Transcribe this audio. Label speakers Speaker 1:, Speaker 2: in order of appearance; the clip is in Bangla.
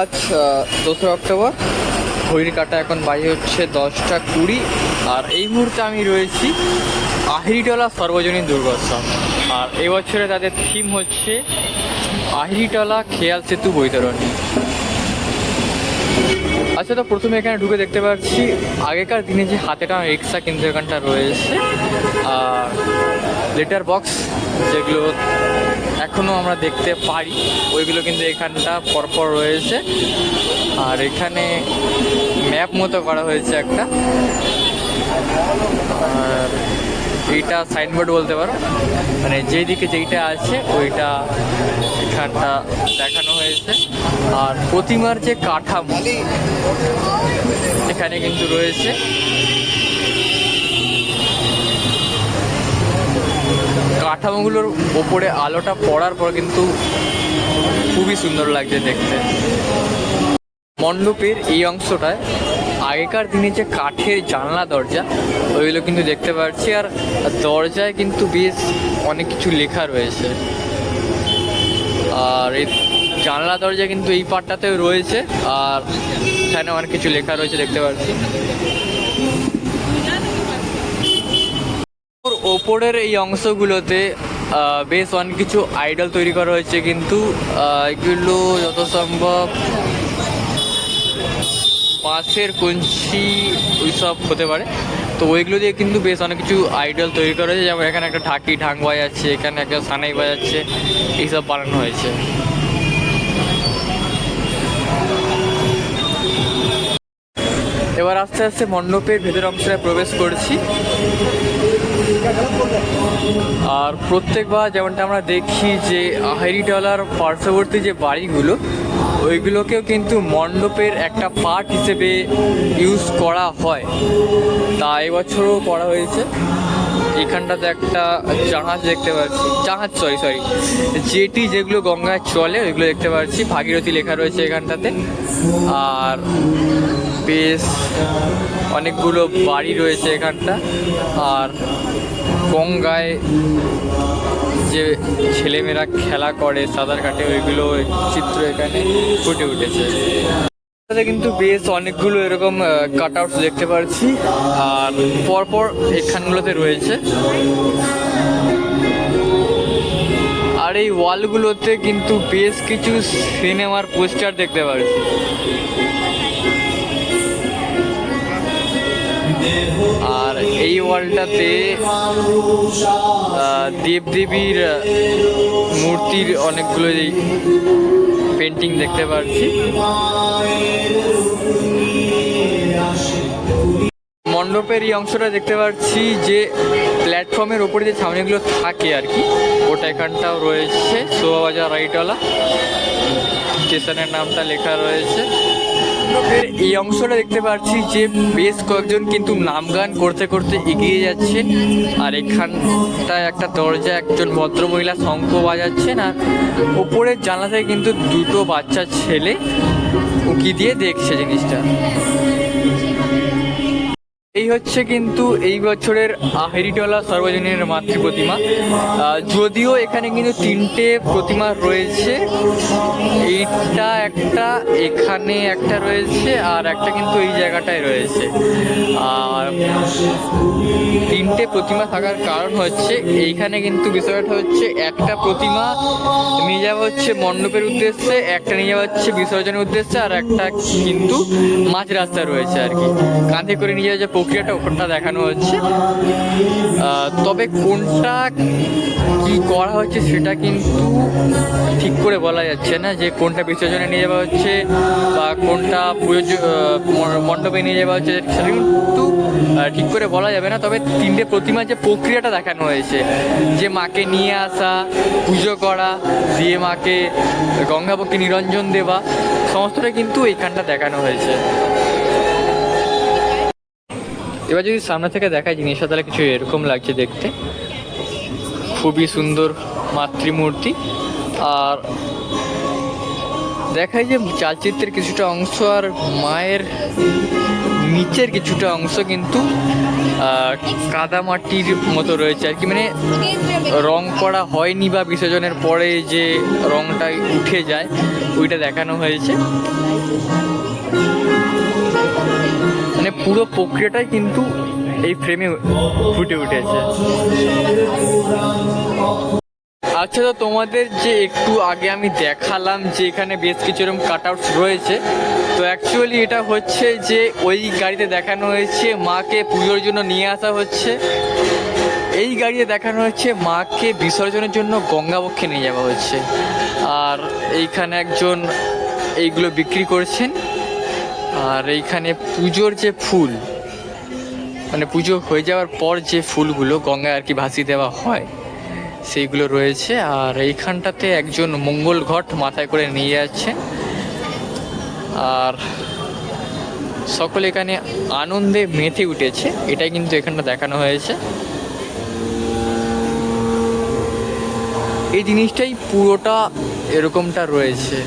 Speaker 1: আজ দোসরা অক্টোবর। ঘড়ির কাটা এখন বাজে হচ্ছে দশটা কুড়ি। আর এই মুহূর্তে আমি রয়েছি আহিরিটলা সর্বজনীন দুর্গোৎসব। আর এবছরে তাদের থিম হচ্ছে আহিরিটলা খেয়াল সেতু বৈতরণী। আচ্ছা তো প্রথমে এখানে ঢুকে দেখতে পাচ্ছি আগেকার দিনে যে হাতে টানা রিক্সা কিন্তু এখানটা রয়েছে, আর লেটার বক্স যেগুলো এখনও আমরা দেখতে পারি। ওইগুলো কিন্তু এখানটা পরপর রয়েছে। আর এখানে ম্যাপ মতো করা হয়েছে একটা। আর এইটা সাইনবোর্ড বলতে পারো। মানে যেদিকে যেইটা আছে, ওইটা এখানটা দেখানো হয়েছে। আর প্রতিমার যে কাঠামো, এখানে কিন্তু রয়েছে। কাঠামোগুলোর ওপরে আলোটা পড়ার পর কিন্তু খুবই সুন্দর লাগছে দেখতে। মণ্ডপের এই অংশটায় আগেকার দিনে যে কাঠের জানলা, দরজা, ওইগুলো কিন্তু দেখতে পাচ্ছি। আর দরজায় কিন্তু বেশ অনেক কিছু লেখা রয়েছে। আর এই জানলা, দরজা কিন্তু এই পাটটাতেও রয়েছে। আর এখানে অনেক কিছু লেখা রয়েছে দেখতে পাচ্ছি। ওপরের এই অংশগুলোতে বেশ অনেক কিছু আইডল তৈরি করা হয়েছে, কিন্তু এগুলো যত সম্ভব বাঁশের কঞ্চি ওইসব হতে পারে। তো ওইগুলো দিয়ে কিন্তু বেশ অনেক কিছু আইডল তৈরি করা হয়েছে, যেমন এখানে একটা ঢাকি ঢাং বাজাচ্ছে এখানে একটা সানাই বাজাচ্ছে, এইসব বানানো হয়েছে। এবার আস্তে আস্তে মণ্ডপের ভেতর অংশে প্রবেশ করছি। আর প্রত্যেকবার যেমনটা আমরা দেখি যে আহেরি ডলার পার্শ্ববর্তী যে বাড়িগুলো, ওইগুলোকেও কিন্তু মণ্ডপের একটা পার্ট হিসেবে ইউজ করা হয়। তা এবছরও করা হয়েছে। এখানটাতে একটা জাহাজ দেখতে পাচ্ছি। জাহাজ সরি সরি জেটি যেগুলো গঙ্গায় চলে, ওইগুলো দেখতে পাচ্ছি। ভাগীরথী লেখা রয়েছে এখানটাতে। আর বেশ অনেকগুলো বাড়ি রয়েছে এখানটা। আর গঙ্গায় যে ছেলেমেয়েরা খেলা করে, সাঁতার কাটে, ওইগুলো চিত্র এখানে ফুটে উঠেছে। কিন্তু বেশ অনেকগুলো এরকম কাট আউটস দেখতে পাচ্ছি আর পরপর এখানগুলোতে রয়েছে। আর এই ওয়ালগুলোতে কিন্তু বেশ কিছু সিনেমার পোস্টার দেখতে পাচ্ছি আর এই ওয়ালটাতে দেবদেবীর মূর্তির অনেকগুলো পেন্টিং দেখতে পাচ্ছি মণ্ডপের এই অংশটা দেখতে পাচ্ছি যে প্ল্যাটফর্মের ওপরে যে ছাউনিগুলো থাকে আর কি, ওটা এখানটাও রয়েছে। শোভাবাজার রাইটওয়ালা স্টেশনের নামটা লেখা রয়েছে। এই অংশটা দেখতে পাচ্ছি যে বেশ কয়েকজন কিন্তু নাম গান করতে করতে এগিয়ে যাচ্ছে আর এখানটায় একটা দরজা একজন ভদ্রমহিলা শঙ্খ বাজাচ্ছেন আর ওপরের জানলা থেকে কিন্তু দুটো বাচ্চা ছেলে উকি দিয়ে দেখছে জিনিসটা। এই হচ্ছে কিন্তু এই বছরের আহেরিটলা সর্বজনীন মাতৃ প্রতিমা। যদিও এখানে কিন্তু তিনটে প্রতিমা রয়েছে। এইটা একটা এখানে একটা রয়েছে আর একটা কিন্তু এই জায়গাটায় রয়েছে। আর তিনটে প্রতিমা থাকার কারণ হচ্ছে, এইখানে কিন্তু বিষয়টা হচ্ছে একটা প্রতিমা নিয়ে যাওয়া হচ্ছে মণ্ডপের উদ্দেশ্যে, একটা নিয়ে যাওয়া হচ্ছে বিসর্জনের উদ্দেশ্যে, আর একটা কিন্তু মাঝ রাস্তায় রয়েছে আর কি। কাঁধে করে নিয়ে যাওয়া যে প্রক্রিয়াটা, ওখানটা দেখানো হচ্ছে। তবে কোনটা কি করা হচ্ছে সেটা কিন্তু ঠিক করে বলা যাচ্ছে না যে কোনটা বিসর্জনে নিয়ে যাওয়া হচ্ছে বা কোনটা পুজো মণ্ডপে নিয়ে যাওয়া হচ্ছে সেটা কিন্তু ঠিক করে বলা যাবে না। তবে তিনটে প্রতিমার যে প্রক্রিয়াটা দেখানো হয়েছে, যে মাকে নিয়ে আসা, পুজো করা, দিয়ে মাকে গঙ্গাবকে নিরঞ্জন দেওয়া, সমস্তটা কিন্তু এইখানটা দেখানো হয়েছে। এবার যদি সামনে থেকে দেখায় জিনিসটা তাহলে কিছু এরকম লাগছে দেখতে। খুবই সুন্দর মাতৃমূর্তি। আর দেখায় যে চালচিত্রের কিছুটা অংশ আর মায়ের নিচের কিছুটা অংশ কিন্তু আহ, কাদামাটির মতো রয়েছে আর কি। মানে রং করা হয়নি বা বিসর্জনের পরে যে রংটা উঠে যায় ওইটা দেখানো হয়েছে। পুরো প্রক্রিয়াটাই কিন্তু এই ফ্রেমে ফুটে উঠেছে। আচ্ছা তো তোমাদের যে একটু আগে আমি দেখালাম যে এখানে বেশ কিছু এরকম কাট রয়েছে, তো অ্যাকচুয়ালি এটা হচ্ছে যে ওই গাড়িতে দেখানো হয়েছে মাকে পুজোর জন্য নিয়ে আসা হচ্ছে। এই গাড়িতে দেখানো হচ্ছে মাকে বিসর্জনের জন্য গঙ্গাবক্ষে নিয়ে যাওয়া হচ্ছে। আর এইখানে একজন এইগুলো বিক্রি করছেন। আর এইখানে পুজোর যে ফুল মানে পুজো হয়ে যাওয়ার পর যে ফুলগুলো গঙ্গায় আর কি ভাসিয়ে দেওয়া হয়, সেইগুলো রয়েছে। আর এইখানটাতে একজন মঙ্গল ঘট মাথায় করে নিয়ে যাচ্ছে। আর সকলে এখানে আনন্দে মেতে উঠেছে। এটাই কিন্তু এখানটা দেখানো হয়েছে। এই জিনিসটাই পুরোটা এরকমটা রয়েছে।